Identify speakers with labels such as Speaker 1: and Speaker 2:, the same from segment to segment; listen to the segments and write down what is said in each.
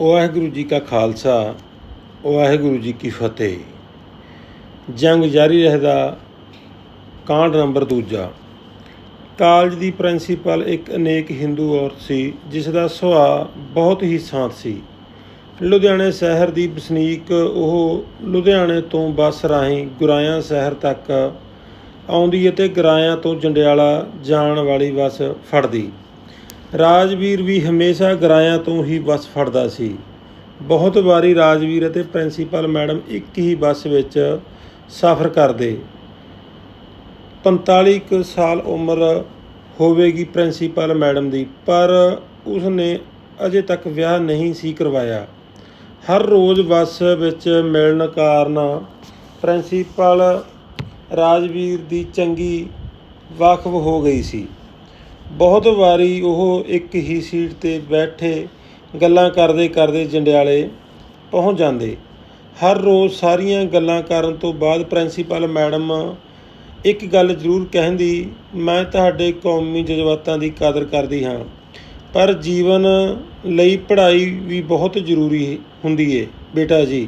Speaker 1: ਵਾਹਿਗੁਰੂ ਜੀ ਕਾ ਖਾਲਸਾ, ਵਾਹਿਗੁਰੂ ਜੀ ਕੀ ਫਤਿਹ। ਜੰਗ ਜਾਰੀ ਰਹਦਾ ਕਾਂਡ ਨੰਬਰ ਦੂਜਾ। ਕਾਲਜ ਦੀ ਪ੍ਰਿੰਸੀਪਲ ਇੱਕ ਅਨੇਕ ਹਿੰਦੂ ਔਰਤ ਸੀ, ਜਿਸ ਦਾ ਸੁਭਾਅ ਬਹੁਤ ਹੀ ਸ਼ਾਂਤ ਸੀ। ਲੁਧਿਆਣੇ ਸ਼ਹਿਰ ਦੀ ਵਸਨੀਕ, ਉਹ ਲੁਧਿਆਣੇ ਤੋਂ ਬੱਸ ਰਾਹੀਂ ਗੁਰਾਇਆ ਸ਼ਹਿਰ ਤੱਕ ਆਉਂਦੀ ਅਤੇ ਗੁਰਾਇਆ ਤੋਂ ਜੰਡਿਆਲਾ ਜਾਣ ਵਾਲੀ ਬੱਸ ਫੜਦੀ। ਰਾਜਵੀਰ ਵੀ ਹਮੇਸ਼ਾ ਗਰਾਇਆਂ ਤੋਂ ਹੀ ਬੱਸ ਫੜਦਾ ਸੀ। ਬਹੁਤ ਵਾਰੀ ਰਾਜਵੀਰ ਅਤੇ ਪ੍ਰਿੰਸੀਪਲ ਮੈਡਮ ਇੱਕ ਹੀ ਬੱਸ ਵਿੱਚ ਸਫ਼ਰ ਕਰਦੇ। 45 ਕੁ ਸਾਲ ਉਮਰ ਹੋਵੇਗੀ ਪ੍ਰਿੰਸੀਪਲ ਮੈਡਮ ਦੀ, ਪਰ ਉਸਨੇ ਅਜੇ ਤੱਕ ਵਿਆਹ ਨਹੀਂ ਸੀ ਕਰਵਾਇਆ। ਹਰ ਰੋਜ਼ ਬੱਸ ਵਿੱਚ ਮਿਲਣ ਕਾਰਨ ਪ੍ਰਿੰਸੀਪਲ ਰਾਜਵੀਰ ਦੀ ਚੰਗੀ ਵਾਕਫ ਹੋ ਗਈ ਸੀ। ਬਹੁਤ ਵਾਰੀ ਉਹ ਇੱਕ ਹੀ ਸੀਟ ਤੇ ਬੈਠੇ ਗੱਲਾਂ ਕਰਦੇ ਕਰਦੇ ਜੰਡਿਆਲੇ ਪਹੁੰਚ ਜਾਂਦੇ। ਹਰ ਰੋਜ਼ ਸਾਰੀਆਂ ਗੱਲਾਂ ਕਰਨ ਤੋਂ ਬਾਅਦ ਪ੍ਰਿੰਸੀਪਲ ਮੈਡਮ ਇੱਕ ਗੱਲ ਜ਼ਰੂਰ ਕਹਿੰਦੀ, ਮੈਂ ਤੁਹਾਡੇ ਕੌਮੀ ਜਜ਼ਬਾਤਾਂ ਦੀ ਕਦਰ ਕਰਦੀ ਹਾਂ, ਪਰ ਜੀਵਨ ਲਈ ਪੜ੍ਹਾਈ ਵੀ ਬਹੁਤ ਜ਼ਰੂਰੀ ਹੁੰਦੀ ਏ, ਬੇਟਾ ਜੀ।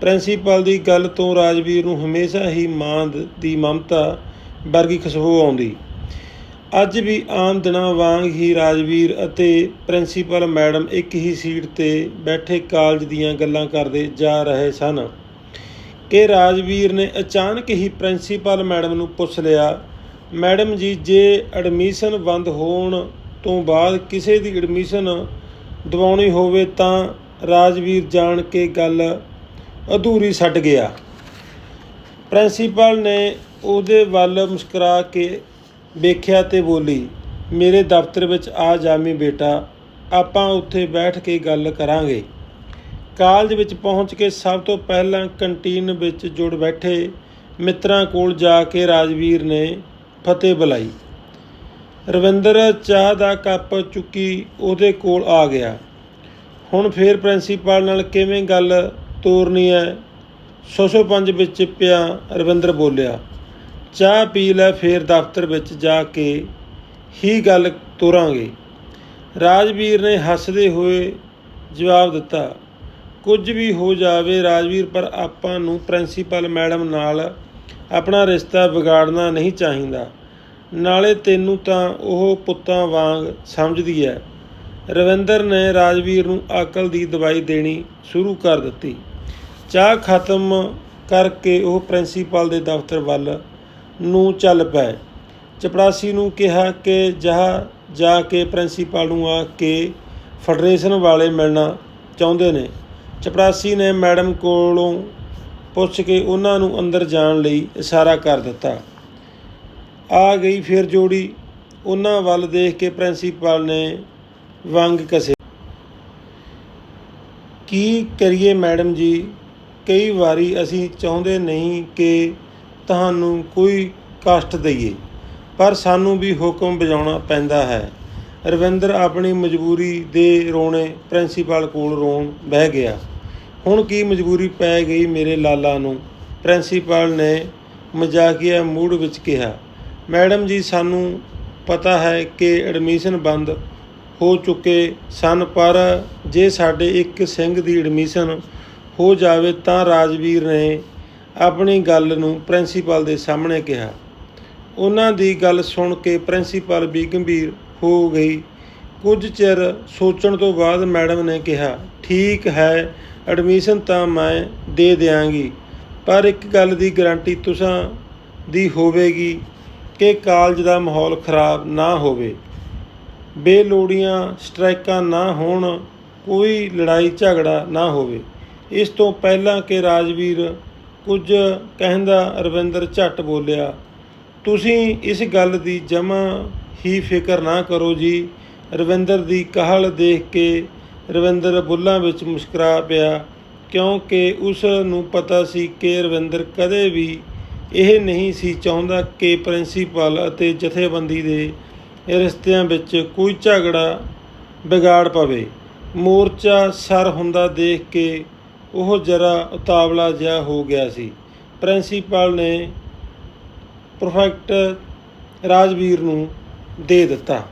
Speaker 1: ਪ੍ਰਿੰਸੀਪਲ ਦੀ ਗੱਲ ਤੋਂ ਰਾਜਵੀਰ ਨੂੰ ਹਮੇਸ਼ਾ ਹੀ ਮਾਂ ਦੀ ਮਮਤਾ ਵਰਗੀ ਖੁਸ਼ਬੂ ਆਉਂਦੀ। ਅੱਜ ਵੀ ਆਮ ਦਿਨਾਂ ਵਾਂਗ ਹੀ ਰਾਜਵੀਰ ਅਤੇ ਪ੍ਰਿੰਸੀਪਲ ਮੈਡਮ ਇੱਕ ਹੀ ਸੀਟ ਤੇ ਬੈਠੇ ਕਾਲਜ ਦੀਆਂ ਗੱਲਾਂ ਕਰਦੇ ਜਾ ਰਹੇ ਸਨ ਕਿ ਰਾਜਵੀਰ ਨੇ ਅਚਾਨਕ ਹੀ ਪ੍ਰਿੰਸੀਪਲ ਮੈਡਮ ਨੂੰ ਪੁੱਛ ਲਿਆ, ਮੈਡਮ ਜੀ, ਜੇ ਐਡਮਿਸ਼ਨ ਬੰਦ ਹੋਣ ਤੋਂ ਬਾਅਦ ਕਿਸੇ ਦੀ ਐਡਮਿਸ਼ਨ ਦਿਵਾਉਣੀ ਹੋਵੇ ਤਾਂ ਰਾਜਵੀਰ ਜਾਣ ਕੇ ਗੱਲ ਅਧੂਰੀ ਛੱਡ ਗਿਆ। ਪ੍ਰਿੰਸੀਪਲ ਨੇ ਉਹਦੇ ਵੱਲ ਮੁਸਕਰਾ ਕੇ ਵੇਖਿਆ ਤੇ ਬੋਲੀ, ਮੇਰੇ ਦਫ਼ਤਰ ਵਿੱਚ ਆ ਜਾਮੀ ਬੇਟਾ, ਆਪਾਂ ਉੱਥੇ ਬੈਠ ਕੇ ਗੱਲ ਕਰਾਂਗੇ। ਕਾਲਜ ਵਿੱਚ ਪਹੁੰਚ ਕੇ ਸਭ ਤੋਂ ਪਹਿਲਾਂ ਕੰਟੀਨ ਵਿੱਚ ਜੁੜ ਬੈਠੇ ਮਿੱਤਰਾਂ ਕੋਲ ਜਾ ਕੇ ਰਾਜਵੀਰ ਨੇ ਫਤਿਹ ਬੁਲਾਈ। ਰਵਿੰਦਰ ਚਾਹ ਦਾ ਕੱਪ ਚੁੱਕੀ ਉਹਦੇ ਕੋਲ ਆ ਗਿਆ। ਹੁਣ ਫੇਰ ਪ੍ਰਿੰਸੀਪਲ ਨਾਲ ਕਿਵੇਂ ਗੱਲ ਤੋਰਨੀ ਹੈ? 605 ਵਿੱਚ ਪਿਆ ਰਵਿੰਦਰ ਬੋਲਿਆ। ਚਾਹ ਪੀ ਲੈ ਫੇਰ ਦਫ਼ਤਰ ਵਿੱਚ ਜਾ ਕੇ ਹੀ ਗੱਲ ਤੋਰਾਂਗੇ। ਰਾਜਵੀਰ ਨੇ ਹੱਸਦੇ ਹੋਏ ਜਵਾਬ ਦਿੱਤਾ, ਕੁਝ ਵੀ ਹੋ ਜਾਵੇ ਰਾਜਵੀਰ, ਪਰ ਆਪਾਂ ਨੂੰ ਪ੍ਰਿੰਸੀਪਲ ਮੈਡਮ ਨਾਲ ਆਪਣਾ ਰਿਸ਼ਤਾ ਵਿਗਾੜਨਾ ਨਹੀਂ ਚਾਹੀਦਾ। ਨਾਲੇ ਤੈਨੂੰ ਤਾਂ ਉਹ ਪੁੱਤਾਂ ਵਾਂਗ ਸਮਝਦੀ ਹੈ ਰਵਿੰਦਰ ਨੇ ਰਾਜਵੀਰ ਨੂੰ ਅਕਲ ਦੀ ਦਵਾਈ ਦੇਣੀ ਸ਼ੁਰੂ ਕਰ ਦਿੱਤੀ। ਚਾਹ ਖਤਮ ਕਰਕੇ ਉਹ ਪ੍ਰਿੰਸੀਪਲ ਦੇ ਦਫ਼ਤਰ ਵੱਲ ਨੂੰ ਚੱਲ ਪਏ ਚਪੜਾਸੀ ਨੂੰ ਕਿਹਾ ਕਿ ਜਾ ਜਾ ਕੇ ਪ੍ਰਿੰਸੀਪਲ ਨੂੰ ਆ ਕੇ ਫੈਡਰੇਸ਼ਨ ਵਾਲੇ ਮਿਲਣਾ ਚਾਹੁੰਦੇ ਨੇ। ਚਪੜਾਸੀ ਨੇ ਮੈਡਮ ਕੋਲੋਂ ਪੁੱਛ ਕੇ ਉਹਨਾਂ ਨੂੰ ਅੰਦਰ ਜਾਣ ਲਈ ਇਸ਼ਾਰਾ ਕਰ ਦਿੱਤਾ। ਆ ਗਈ ਫਿਰ ਜੋੜੀ। ਉਹਨਾਂ ਵੱਲ ਦੇਖ ਕੇ ਪ੍ਰਿੰਸੀਪਲ ਨੇ ਵੰਗ ਕਸੇ। ਕੀ ਕਰੀਏ ਮੈਡਮ ਜੀ? ਕਈ ਵਾਰੀ ਅਸੀਂ ਚਾਹੁੰਦੇ ਨਹੀਂ ਕਿ ਤੁਹਾਨੂੰ ਕੋਈ ਕਸ਼ਟ ਦਈਏ, ਪਰ ਸਾਨੂੰ ਵੀ ਹੁਕਮ ਵਜਾਉਣਾ ਪੈਂਦਾ ਹੈ। ਰਵਿੰਦਰ ਆਪਣੀ ਮਜਬੂਰੀ ਦੇ ਰੋਣੇ ਪ੍ਰਿੰਸੀਪਲ ਕੋਲ ਰੋਣ ਬਹਿ ਗਿਆ। ਹੁਣ ਕੀ ਮਜਬੂਰੀ ਪੈ ਗਈ ਮੇਰੇ ਲਾਲਾ ਨੂੰ? ਪ੍ਰਿੰਸੀਪਲ ਨੇ ਮਜ਼ਾਕੀਆ ਮੂਡ ਵਿੱਚ ਕਿਹਾ। ਮੈਡਮ ਜੀ, ਸਾਨੂੰ ਪਤਾ ਹੈ ਕਿ ਐਡਮਿਸ਼ਨ ਬੰਦ ਹੋ ਚੁੱਕੇ ਸਨ, ਪਰ ਜੇ ਸਾਡੇ ਇੱਕ ਸਿੰਘ ਦੀ ਐਡਮਿਸ਼ਨ ਹੋ ਜਾਵੇ ਤਾਂ ਰਾਜਵੀਰ ਨੇ ਆਪਣੀ ਗੱਲ ਨੂੰ ਪ੍ਰਿੰਸੀਪਲ ਦੇ ਸਾਹਮਣੇ ਕਿਹਾ। ਉਹਨਾਂ ਦੀ ਗੱਲ ਸੁਣ ਕੇ ਪ੍ਰਿੰਸੀਪਲ ਵੀ ਗੰਭੀਰ ਹੋ ਗਈ। ਕੁਝ ਚਿਰ ਸੋਚਣ ਤੋਂ ਬਾਅਦ ਮੈਡਮ ਨੇ ਕਿਹਾ, ਠੀਕ ਹੈ, ਐਡਮਿਸ਼ਨ ਤਾਂ ਮੈਂ ਦੇ ਦਿਆਂਗੀ, ਪਰ ਇੱਕ ਗੱਲ ਦੀ ਗਾਰੰਟੀ ਤੁਸਾਂ ਦੀ ਹੋਵੇਗੀ ਕਿ ਕਾਲਜ ਦਾ ਮਾਹੌਲ ਖਰਾਬ ਨਾ ਹੋਵੇ। ਬੇਲੋੜੀਆਂ ਸਟ੍ਰਾਈਕਾਂ ਨਾ ਹੋਣ, ਕੋਈ ਲੜਾਈ ਝਗੜਾ ਨਾ ਹੋਵੇ। ਇਸ ਤੋਂ ਪਹਿਲਾਂ ਕਿ ਰਾਜਵੀਰ ਕੁਝ ਕਹਿੰਦਾ ਰਵਿੰਦਰ ਝੱਟ ਬੋਲਿਆ, ਤੁਸੀਂ ਇਸ ਗੱਲ ਦੀ ਜਮਾ ਹੀ ਫਿਕਰ ਨਾ ਕਰੋ ਜੀ। ਰਵਿੰਦਰ ਦੀ ਕਹਲ ਦੇਖ ਕੇ ਰਵਿੰਦਰ ਬੁੱਲਾਂ ਵਿੱਚ ਮੁਸਕਰਾ ਪਿਆ, ਕਿਉਂਕਿ ਉਸ ਨੂੰ ਪਤਾ ਸੀ ਕਿ ਰਵਿੰਦਰ ਕਦੇ ਵੀ ਇਹ ਨਹੀਂ ਸੀ ਚਾਹੁੰਦਾ ਕਿ ਪ੍ਰਿੰਸੀਪਲ ਅਤੇ ਜਥੇਬੰਦੀ ਦੇ ਰਿਸ਼ਤਿਆਂ ਵਿੱਚ ਕੋਈ ਝਗੜਾ ਵਿਗਾੜ ਪਵੇ। ਮੋਰਚਾ ਸਰ ਹੁੰਦਾ ਦੇਖ ਕੇ ਉਹ ਜਰਾ ਉਤਾਵਲਾ ਜਿਹਾ ਹੋ ਗਿਆ ਸੀ। ਪ੍ਰਿੰਸੀਪਲ ਨੇ ਪ੍ਰੋਫੈਕਟ ਰਾਜਵੀਰ ਨੂੰ ਦੇ ਦਿੱਤਾ।